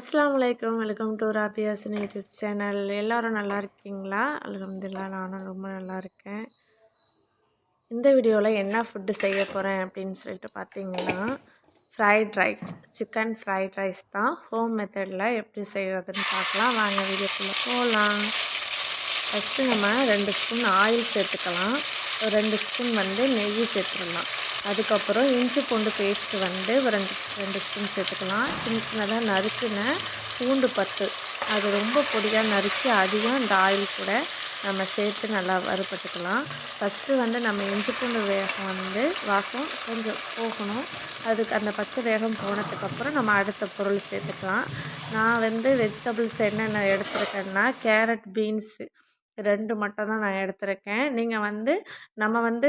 அஸ்லாம் வலைக்கம் welcome to ராபியாசின் யூடியூப் சேனல். எல்லோரும் நல்லா இருக்கீங்களா? அலகம்துல்லா நானும் ரொம்ப நல்லா இருக்கேன். இந்த வீடியோவில் என்ன ஃபுட்டு செய்ய போகிறேன் அப்படின்னு சொல்லிட்டு பார்த்தீங்கன்னா fried rice chicken fried rice தான். ஹோம் மெத்தடில் எப்படி செய்கிறதுன்னு பார்க்கலாம் வாங்க வீடியோக்குள்ளே போகலாம் ஃபஸ்ட்டு நம்ம ரெண்டு ஸ்பூன் ஆயில் சேர்த்துக்கலாம். ஒரு ரெண்டு ஸ்பூன் வந்து நெய் சேர்த்துடலாம் அதுக்கப்புறம் இஞ்சி பூண்டு பேஸ்ட்டு வந்து ஒரு ரெண்டு ரெண்டு ஸ்பூன் சேர்த்துக்கலாம். சின்ன சின்னதாக நறுக்குன பூண்டு பத்து. அது ரொம்ப பொடியாக நறுக்கி அதிகம் இந்த ஆயில் கூட நம்ம சேர்த்து நல்லா வறுபட்டுக்கலாம். ஃபஸ்ட்டு வந்து நம்ம இஞ்சி பூண்டு வேகம் வந்து வாசம் கொஞ்சம் போகணும். அதுக்கு அந்த பச்சை வேகம் போனதுக்கப்புறம் நம்ம அடுத்த பொருள் சேர்த்துக்கலாம். நான் வந்து வெஜிடபிள்ஸ் என்னென்ன எடுத்துருக்கேன்னா கேரட் பீன்ஸு ரெண்டு மட்டும் தான் நான் எடுத்திருக்கேன். நீங்கள் வந்து நம்ம வந்து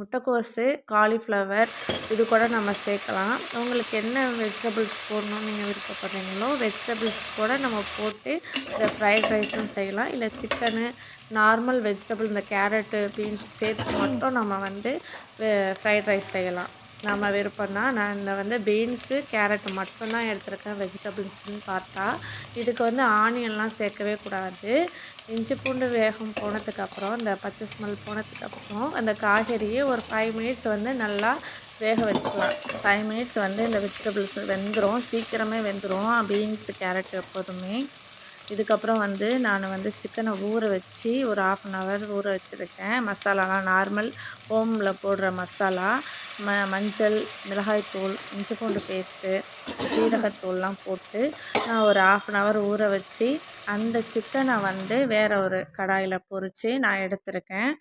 முட்டைக்கோஸு காலிஃப்ளவர் இது கூட நம்ம சேர்க்கலாம். உங்களுக்கு என்ன வெஜிடபிள்ஸ் போடணும்னு நீங்கள் விருப்பப்படுறீங்களோ வெஜிடபிள்ஸ் கூட நம்ம போட்டு இந்த ஃப்ரைட் ரைஸும் செய்யலாம். இல்லை சிக்கனு நார்மல் வெஜிடபிள் இந்த கேரட்டு பீன்ஸ் சேர்த்து மட்டும் நம்ம வந்து ஃப்ரைட் ரைஸ் செய்யலாம். நம்ம விருப்பம்னா நான் இந்த வந்து பீன்ஸு கேரட் மட்டும்தான் எடுத்துருக்கேன் வெஜிடபிள்ஸ்னு பார்த்தா. இதுக்கு வந்து ஆனியன்லாம் சேர்க்கவே கூடாது. இஞ்சி பூண்டு வேகம் போனதுக்கப்புறம் இந்த பச்சை ஸ்மெல் போனதுக்கப்புறம் அந்த காய்கறியை ஒரு ஃபைவ் மினிட்ஸ் வந்து நல்லா வேக வச்சுக்கலாம். ஃபைவ் மினிட்ஸ் வந்து இந்த வெஜிடபிள்ஸ் வெந்துடும் சீக்கிரமே வெந்துடும் பீன்ஸ் கேரட் எப்போதுமே. இதுக்கப்புறம் வந்து நான் வந்து சிக்கனை ஊற வச்சு ஒரு ஆஃப் அன் ஹவர் ஊற வச்சுருக்கேன். மசாலாலாம் நார்மல் ஹோமில் போடுற மசாலா. ம மஞ்சள் மிளகாய்த்தூள் இஞ்சி பூண்டு பேஸ்ட்டு ஜீரகத்தூள்லாம் போட்டு நான் ஒரு ஆஃப் அன் ஹவர் ஊற வச்சு அந்த சிக்கனை வந்து வேறு ஒரு கடாயில் பொறிச்சு நான் எடுத்திருக்கேன்.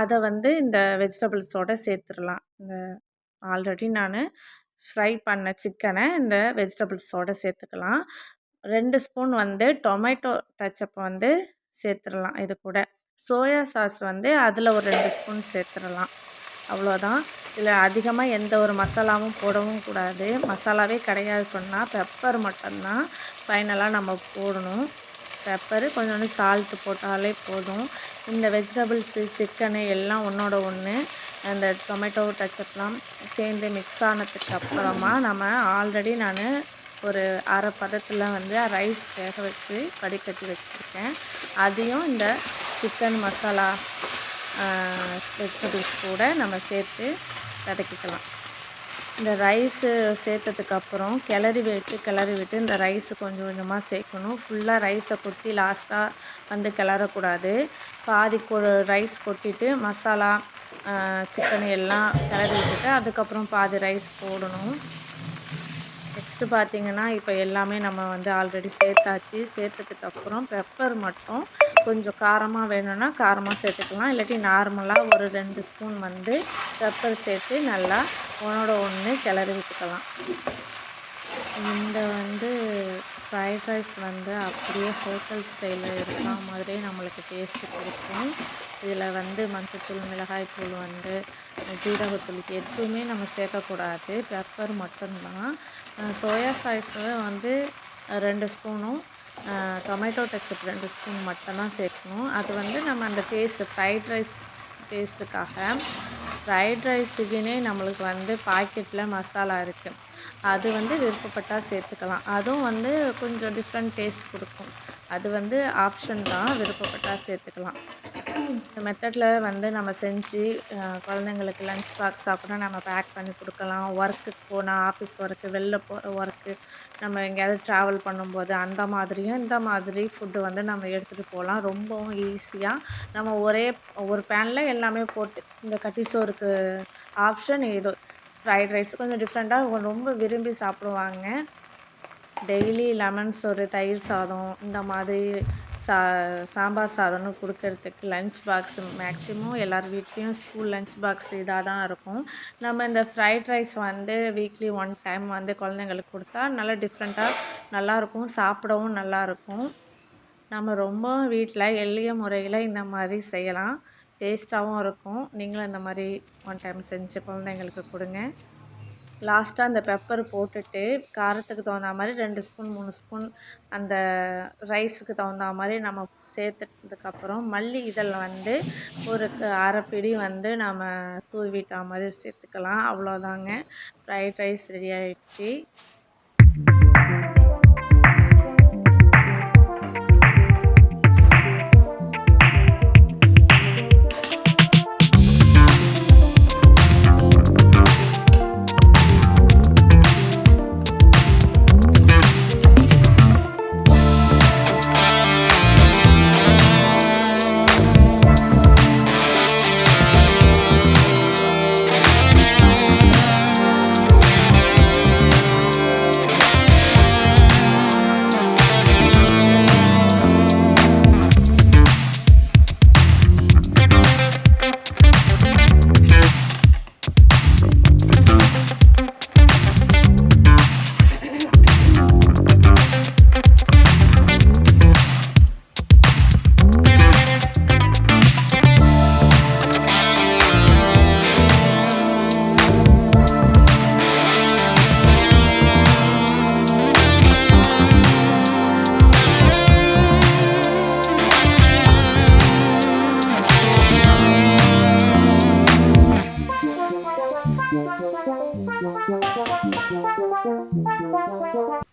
அதை வந்து இந்த வெஜிடபிள்ஸோடு சேர்த்துடலாம். இந்த ஆல்ரெடி நான் ஃப்ரை பண்ண சிக்கனை இந்த வெஜிடபிள்ஸோடு சேர்த்துக்கலாம். ரெண்டு ஸ்பூன் வந்து டொமேட்டோ டச்சப் வந்து சேர்த்துடலாம் இது கூட. சோயா சாஸ் வந்து அதில் ஒரு ரெண்டு ஸ்பூன் சேர்த்துடலாம். அவ்வளோதான். இதில் அதிகமாக எந்த ஒரு மசாலாவும் போடவும் கூடாது. மசாலாவே கிடையாது சொன்னால் பெப்பர் மட்டும்தான் ஃபைனலாக நம்ம போடணும். பெப்பரு கொஞ்சோண்டு சால்ட்டு போட்டாலே போதும். இந்த வெஜிடபிள்ஸு சிக்கனு எல்லாம் ஒன்றோட ஒன்று அந்த டொமேட்டோ டச்சப்லாம் சேர்ந்து மிக்ஸ் ஆனதுக்கு அப்புறமா நம்ம ஆல்ரெடி நான் ஒரு அரை பதத்தில் வந்து ரைஸ் வேக வச்சு வடிகட்டி வச்சுருக்கேன். அதையும் இந்த சிக்கன் மசாலா வெஜிடபிள்ஸ் கூட நம்ம சேர்த்து வதக்கிக்கலாம். இந்த ரைஸு சேர்த்ததுக்கப்புறம் கிளறி விட்டு கிளறி விட்டு இந்த ரைஸு கொஞ்சம் கொஞ்சமாக சேர்க்கணும். ஃபுல்லாக ரைஸை கொட்டி லாஸ்ட்டாக வந்து கிளறக்கூடாது. பாதி கொ ரைஸ் கொட்டிட்டு மசாலா சிக்கன் எல்லாம் கிளறி விட்டுட்டு அதுக்கப்புறம் பாதி ரைஸ் போடணும். நெக்ஸ்ட்டு பார்த்திங்கன்னா இப்போ எல்லாமே நம்ம வந்து ஆல்ரெடி சேர்த்தாச்சு. சேர்த்ததுக்கப்புறம் பெப்பர் மட்டும் கொஞ்சம் காரமாக வேணும்னா காரமாக சேர்த்துக்கலாம். இல்லாட்டி நார்மலாக ஒரு ரெண்டு ஸ்பூன் வந்து பெப்பர் சேர்த்து நல்லா ஒன்றோட ஒன்று கிளறி விட்டுக்கலாம். இந்த வந்து ஃப்ரைட் ரைஸ் வந்து அப்படியே ஹோட்டல் ஸ்டைலில் இருக்கிற மாதிரியே நம்மளுக்கு டேஸ்ட்டு கொடுக்கும். இதில் வந்து மஞ்சத்தூள் மிளகாய்த்தூள் வந்து ஜீரகத்தூள் எதுவுமே நம்ம சேர்க்கக்கூடாது. பெப்பர் மட்டும்தான். சோயா சாஸு வந்து ரெண்டு ஸ்பூனும் டொமேட்டோ டச்சப் ரெண்டு ஸ்பூன் மட்டும்தான் சேர்க்கணும். அது வந்து நம்ம அந்த டேஸ்ட்டு ஃப்ரைட் ரைஸ் டேஸ்ட்டுக்காக ஃப்ரைட் ரைஸுக்குன்னே நம்மளுக்கு வந்து பாக்கெட்டில் மசாலா இருக்குது அது வந்து விருப்பப்பட்டால் சேர்த்துக்கலாம். அதுவும் வந்து கொஞ்சம் டிஃப்ரெண்ட் டேஸ்ட் கொடுக்கும். அது வந்து ஆப்ஷன் தான் விருப்பப்பட்டால் சேர்த்துக்கலாம். இந்த மெத்தடில் வந்து நம்ம செஞ்சு குழந்தைங்களுக்கு லஞ்ச் பாக்ஸ் கூட நம்ம பேக் பண்ணி கொடுக்கலாம். ஒர்க்குக்கு போனால் ஆஃபீஸ் ஒர்க்கு வெளில போகிற ஒர்க்கு நம்ம எங்கேயாவது ட்ராவல் பண்ணும்போது அந்த மாதிரியும் இந்த மாதிரி ஃபுட்டு வந்து நம்ம எடுத்துகிட்டு போகலாம். ரொம்பவும் ஈஸியாக நம்ம ஒரே ஒரு பேனில் எல்லாமே போட்டு இந்த கட்டி சோறுக்கு ஆப்ஷன் ஏதோ ஃப்ரைட் ரைஸ் கொஞ்சம் டிஃப்ரெண்ட்டாக ரொம்ப விரும்பி சாப்பிடுவாங்க. டெய்லி லெமன் சோறு தயிர் சாதம் இந்த மாதிரி சா சாம்பார் சாதம்னு கொடுக்கறதுக்கு லஞ்ச் பாக்ஸ் மேக்ஸிமம் எல்லார் வீட்லேயும் ஸ்கூல் லஞ்ச் பாக்ஸ் இதாக தான் இருக்கும். நம்ம இந்த ஃப்ரைட் ரைஸ் வந்து வீக்லி ஒன் டைம் வந்து குழந்தைங்களுக்கு கொடுத்தா நல்லா டிஃப்ரெண்ட்டாக நல்லாயிருக்கும் சாப்பிடவும் நல்லாயிருக்கும் நம்ம ரொம்ப வீட்டில் எளிய முறையில் இந்த மாதிரி செய்யலாம். டேஸ்ட்டாகவும் இருக்கும். நீங்களும் இந்த மாதிரி ஒன் டைம் செஞ்சு குழந்தைங்களுக்கு கொடுங்க. லாஸ்ட்டாக அந்த பெப்பர் போட்டுட்டு காரத்துக்கு தகுந்த மாதிரி ரெண்டு ஸ்பூன் மூணு ஸ்பூன் அந்த ரைஸுக்கு தகுந்த மாதிரி நம்ம சேர்த்துட்டதுக்கப்புறம் மல்லி இதழ் வந்து ஒரு அரை பிடி வந்து நம்ம தூவிட்டா மாதிரி சேர்த்துக்கலாம். அவ்வளோதாங்க ஃப்ரைட் ரைஸ் ரெடி ஆகிடுச்சி バッバッバッバッバッバッ。